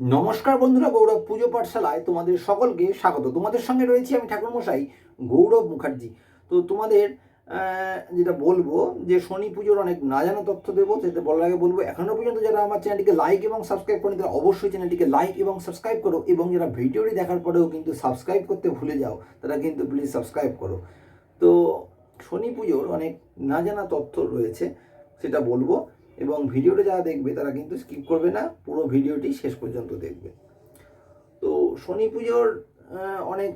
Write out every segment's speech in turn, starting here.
নমস্কার বন্ধুরা, গৌরব পুজো পাঠশালায় তোমাদের সকলকে স্বাগত। তোমাদের সঙ্গে রয়েছি আমি ঠাকুরমশাই গৌরব মুখার্জি। তো তোমাদের যেটা বলব, যে শনি পুজোর অনেক না জানা তথ্য দেবো, সেটা বলার আগে বলব, এখনও পর্যন্ত যারা আমার চ্যানেলটিকে লাইক এবং সাবস্ক্রাইব করেন, তারা অবশ্যই চ্যানেলটিকে লাইক এবং সাবস্ক্রাইব করো এবং যারা ভিডিওটি দেখার পরেও কিন্তু সাবস্ক্রাইব করতে ভুলে যাও, তারা কিন্তু প্লিজ সাবস্ক্রাইব করো। তো শনি পুজোর অনেক না জানা তথ্য রয়েছে, সেটা বলব। এবং ভিডিওটা যারা দেখবে তারা কিন্তু স্কিপ করবে না, পুরো ভিডিওটি শেষ পর্যন্ত দেখবে। তো শনি পুজোর অনেক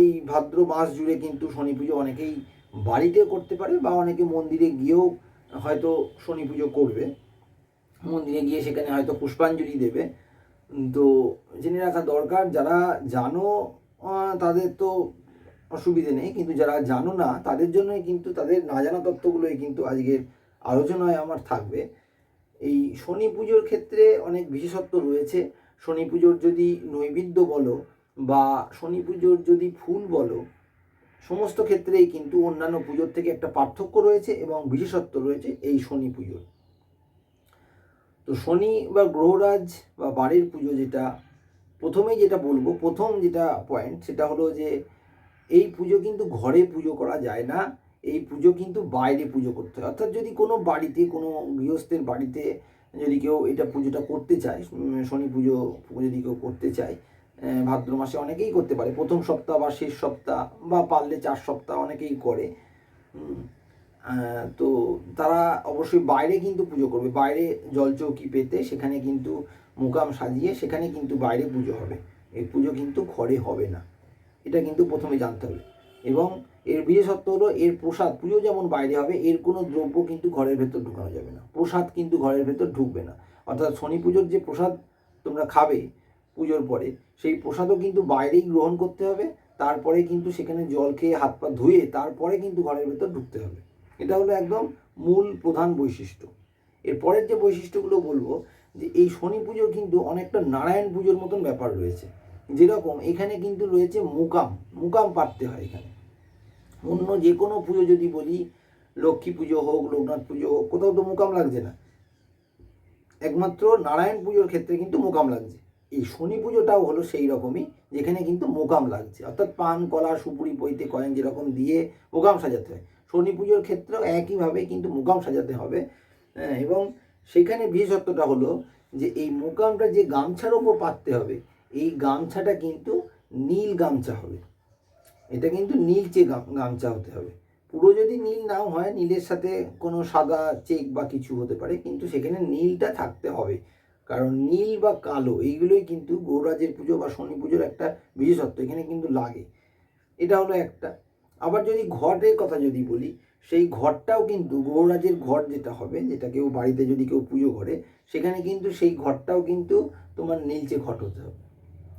এই ভাদ্র মাস জুড়ে কিন্তু শনি পুজো অনেকেই বাড়িতে করতে পারে বা অনেকে মন্দিরে গিয়েও হয়তো শনি পুজো করবে। মন্দিরে গিয়ে সেখানে হয়তো পুষ্পাঞ্জলি দেবে। তো জেনে রাখা দরকার, যারা জানো তাদের তো অসুবিধে নেই, কিন্তু যারা জানো না, তাদের জন্যই কিন্তু, তাদের না জানা তত্ত্বগুলোই কিন্তু আজকের আলোচনায় আমার থাকবে। এই শনি পুজোর ক্ষেত্রে অনেক বিশেষত্ব রয়েছে। শনি পুজোর যদি নৈবেদ্য বলো বা শনি পুজোর যদি ফুল বলো, সমস্ত ক্ষেত্রেই কিন্তু অন্যান্য পুজোর থেকে একটা পার্থক্য রয়েছে এবং বিশেষত্ব রয়েছে এই শনি পুজোর। তো শনি বা গ্রহরাজ বা বাড়ির পুজো যেটা, প্রথমেই যেটা বলব, প্রথম যেটা পয়েন্ট সেটা হলো যে, এই পুজো কিন্তু ঘরে পুজো করা যায় না। এই পুজো কিন্তু বাইরে পুজো করতে হয়। অর্থাৎ যদি কোনো বাড়িতে, কোনো গৃহস্থের বাড়িতে যদি কেউ এটা পুজোটা করতে চায় শনি পুজো যদি কেউ করতে চায় ভাদ্র মাসে অনেকেই করতে পারে। প্রথম সপ্তাহ বা শেষ সপ্তাহ বা পারলে চার সপ্তাহ অনেকেই করে। তো তারা অবশ্যই বাইরে কিন্তু পুজো করবে। বাইরে জলচৌকি পেতে সেখানে কিন্তু মুকাম সাজিয়ে সেখানে কিন্তু বাইরে পুজো হবে। এই পুজো কিন্তু ঘরে হবে না। এটা কিন্তু প্রথমে জানতে হবে। এবং এর বিশেষত্ব হলো এর প্রসাদ পুজো যেমন বাইরে হবে, এর কোনো দ্রব্য কিন্তু ঘরের ভেতর ঢুকানো যাবে না। প্রসাদ কিন্তু ঘরের ভেতর ঢুকবে না। অর্থাৎ শনি পুজোর যে প্রসাদ তোমরা খাবে পুজোর পরে, সেই প্রসাদও কিন্তু বাইরেই গ্রহণ করতে হবে, তারপরে কিন্তু সেখানে জল খেয়ে হাত পা ধুয়ে তারপরে কিন্তু ঘরের ভেতর ঢুকতে হবে। এটা হলো একদম মূল প্রধান বৈশিষ্ট্য। এর পরের যে বৈশিষ্ট্যগুলো বলব, যে এই শনি পুজোর কিন্তু অনেকটা নারায়ণ পুজোর মতন ব্যাপার রয়েছে। যেরকম এখানে কিন্তু রয়েছে মুকাম মুকাম পাততে হয় এখানে। অন্য যে কোনো পুজো যদি বলি লক্ষ্মী পুজো হোক লোকনাথ পুজো হোক কোথাও তো মোকাম লাগছে না। একমাত্র নারায়ণ পুজোর ক্ষেত্রে কিন্তু মোকাম লাগছে। এই শনি পুজোটাও হলো সেই রকমই যেখানে কিন্তু মোকাম লাগছে। অর্থাৎ পান কলা সুপুরি পৈতে কয়েন যেরকম দিয়ে মোকাম সাজাতে হয়। শনি পুজোর ক্ষেত্রেও একইভাবে কিন্তু মোকাম সাজাতে হবে। হ্যাঁ, এবং সেখানে বিশেষত্বটা হলো যে এই মোকামটা যে গামছার ওপর পাততে হবে এই গামছাটা কিন্তু নীল গামছা হবে। এটা কিন্তু নীলচে গাম- গামছা হতে হবে। পুরো যদি নীল নাও হয়, নীলের সাথে কোনো সাদা চেক বা কিছু হতে পারে, কিন্তু সেখানে নীলটা থাকতে হবে। কারণ নীল বা কালো, এইগুলোই কিন্তু গৌরাজের পুজো বা শনি পুজোর একটা বিশেষত্ব, এখানে কিন্তু লাগে। এটা হলো একটা। আবার যদি ঘটের কথা যদি বলি, সেই ঘরটাও কিন্তু গৌরাজের ঘর যেটা হবে, যেটা কেউ বাড়িতে যদি কেউ পুজো করে, সেখানে কিন্তু সেই ঘরটাও কিন্তু তোমার নীলচে ঘট হতে হবে।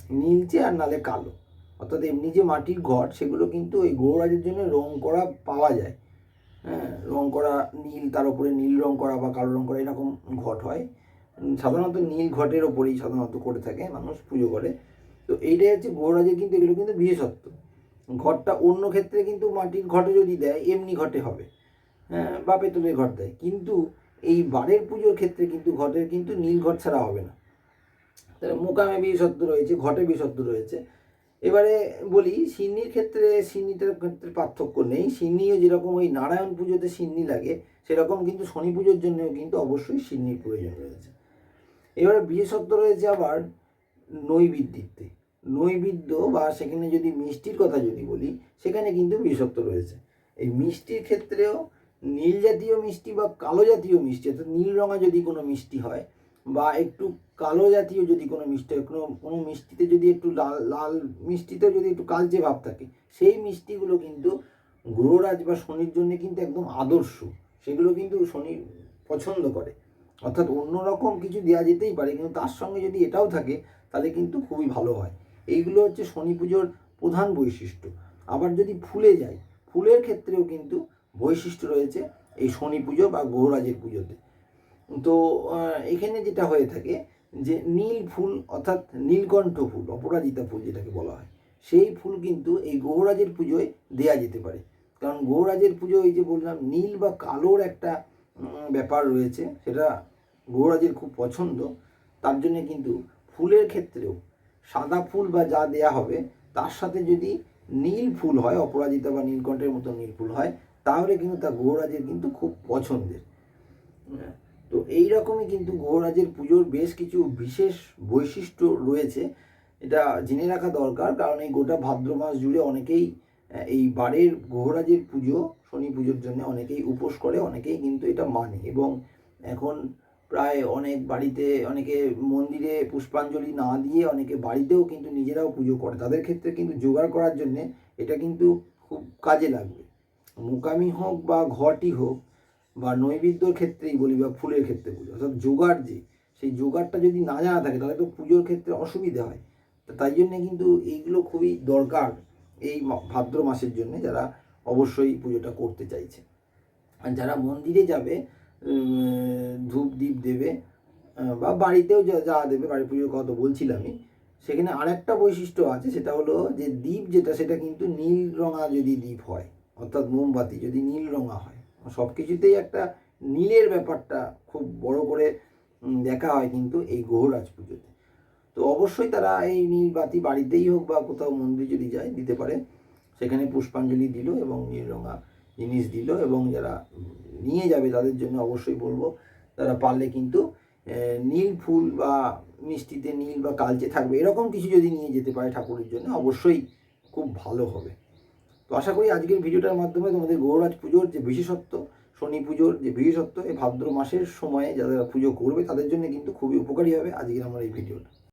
নীলচে আর নালে কালো। অর্থাৎ এমনি যে মাটির ঘট সেগুলো কিন্তু ওই গৌরাজের জন্য রং করা পাওয়া যায়। হ্যাঁ রং করা নীল, তার উপরে নীল রং করা বা কালো রং করা এরকম ঘট হয়। সাধারণত নীল ঘটের ওপরেই সাধারণত করে থাকে, মানুষ পুজো করে। তো এইটাই হচ্ছে গৌরাজের কিন্তু, এগুলো কিন্তু বিশেষত্ব। ঘরটা অন্য ক্ষেত্রে কিন্তু মাটির ঘটে যদি দেয়, এমনি ঘটে হবে। হ্যাঁ বা পেতলের ঘট দেয়। কিন্তু এই বারের পুজোর ক্ষেত্রে কিন্তু ঘটের কিন্তু নীল ঘট ছাড়া হবে না। মোকামে বিশেষত্ব রয়েছে, ঘটে বিশেষত্ব রয়েছে। এবারে বলি, সিন্নির ক্ষেত্রে, সিন্নিটার ক্ষেত্রে পার্থক্য নেই। সিন্নিও যেরকম ওই নারায়ণ পুজোতে সিন্নি লাগে, সেরকম কিন্তু শনি পুজোর জন্যও কিন্তু অবশ্যই সিন্নির প্রয়োজন রয়েছে। এবারে বিশেষত্ব রয়েছে আবার নৈবিদ্যিতে নৈবিদ্য বা সেখানে যদি মিষ্টির কথা যদি বলি, সেখানে কিন্তু বিশেষত্ব রয়েছে। এই মিষ্টির ক্ষেত্রেও নীল জাতীয় মিষ্টি বা কালো জাতীয় মিষ্টি, অর্থাৎ নীল রঙা যদি কোনো মিষ্টি হয় বা একটু কালো জাতীয় যদি কোনো মিষ্টি কোনো কোনো মিষ্টিতে যদি একটু লাল লাল মিষ্টিতেও যদি একটু কালচে ভাব থাকে, সেই মিষ্টিগুলো কিন্তু গ্রহরাজ বা শনির জন্য কিন্তু একদম আদর্শ। সেগুলো কিন্তু শনি পছন্দ করে। অর্থাৎ অন্যরকম কিছু দেওয়া যেতেই পারে, কিন্তু তার সঙ্গে যদি এটাও থাকে, তাহলে কিন্তু খুবই ভালো হয়। এইগুলো হচ্ছে শনি পুজোর প্রধান বৈশিষ্ট্য। আবার যদি ফুলে যায়, ফুলের ক্ষেত্রেও কিন্তু বৈশিষ্ট্য রয়েছে এই শনি পুজো বা গৌরাজের পুজোতে। তো এখানে যেটা হয়ে থাকে যে নীল ফুল অর্থাৎ নীলকণ্ঠ ফুল, অপরাজিতা ফুল যেটাকে বলা হয়, সেই ফুল কিন্তু এই গৌরাজের পুজোয় দেয়া যেতে পারে। কারণ গৌরাজের পুজো এই যে বললাম, নীল বা কালোর একটা ব্যাপার রয়েছে, সেটা গৌরাজের খুব পছন্দ। তার জন্য কিন্তু ফুলের ক্ষেত্রেও সাদা ফুল বা যা দেয়া হবে, তার সাথে যদি নীল ফুল হয়, অপরাজিতা বা নীলকণ্ঠের মতো নীল ফুল হয়, তাহলে কিন্তু তা গৌরাজের কিন্তু খুব পছন্দের। তো এই রকমই কিন্তু গৌরাজের পুজোর বেশ কিছু বিশেষ বৈশিষ্ট্য রয়েছে। এটা জেনে রাখা দরকার, কারণ এই গোটা ভাদ্র মাস জুড়ে অনেকেই এই বারের গৌরাজের পুজো, শনি পুজোর জন্য অনেকেই উপোস করে, অনেকেই কিন্তু এটা মানে। এবং এখন প্রায় অনেক বাড়িতে অনেকে মন্দিরে পুষ্পাঞ্জলি না দিয়ে অনেকে বাড়িতেও কিন্তু নিজেরাও পুজো করে। তাদের ক্ষেত্রে কিন্তু জোগাড় করার জন্যে এটা কিন্তু খুব কাজে লাগবে। মুকামি হোক বা ঘটি হোক বা নৈবেদ্যর ক্ষেত্রেই বলি বা ফুলের ক্ষেত্রে বলি, অর্থাৎ জোগাড় যে, সেই জোগাড়টা যদি না জানা থাকে তাহলে তো পুজোর ক্ষেত্রে অসুবিধা হয়। তো তাই জন্যে কিন্তু এইগুলো খুবই দরকার এই ভাদ্র মাসের জন্য যারা অবশ্যই পুজোটা করতে চাইছে। আর যারা মন্দিরে যাবে ধূপ দ্বীপ দেবে বা বাড়িতেও যা যা দেবে, বাড়ি পুজোর কথা বলছিলামই, সেখানে আরেকটা বৈশিষ্ট্য আছে, সেটা হলো যে দ্বীপ যেটা, সেটা কিন্তু নীল রঙা যদি দ্বীপ হয়, অর্থাৎ মোমবাতি যদি নীল রঙা হয় সব কিছুতেই একটা নীলের ব্যাপারটা খুব বড় করে দেখা হয় কিন্তু এই গৌরাজ পুজোতে। তো অবশ্যই তারা এই নীল বাতি বাড়িতেই হোক বা কোথাও মন্দির যদি যায়, দিতে পারে। সেখানে পুষ্পাঞ্জলি দিল এবং নীল রঙা জিনিস দিল এবং যারা নিয়ে যাবে তাদের জন্য অবশ্যই বলব, তারা পারলে কিন্তু নীল ফুল বা মিষ্টিতে নীল বা কালচে থাকবে, এরকম কিছু যদি নিয়ে যেতে পারে ঠাকুরের জন্য, অবশ্যই খুব ভালো হবে। তো আশা করি আজকের ভিডিওটার মাধ্যমে তোমাদের গৌরাজ পুজোর যে বিশেষত্ব, শনি পুজোর যে বিশেষত্ব, এই ভাদ্র মাসের সময়ে যারা পুজো করবে তাদের জন্য কিন্তু খুবই উপকারী হবে আজকের আমার এই ভিডিওটা।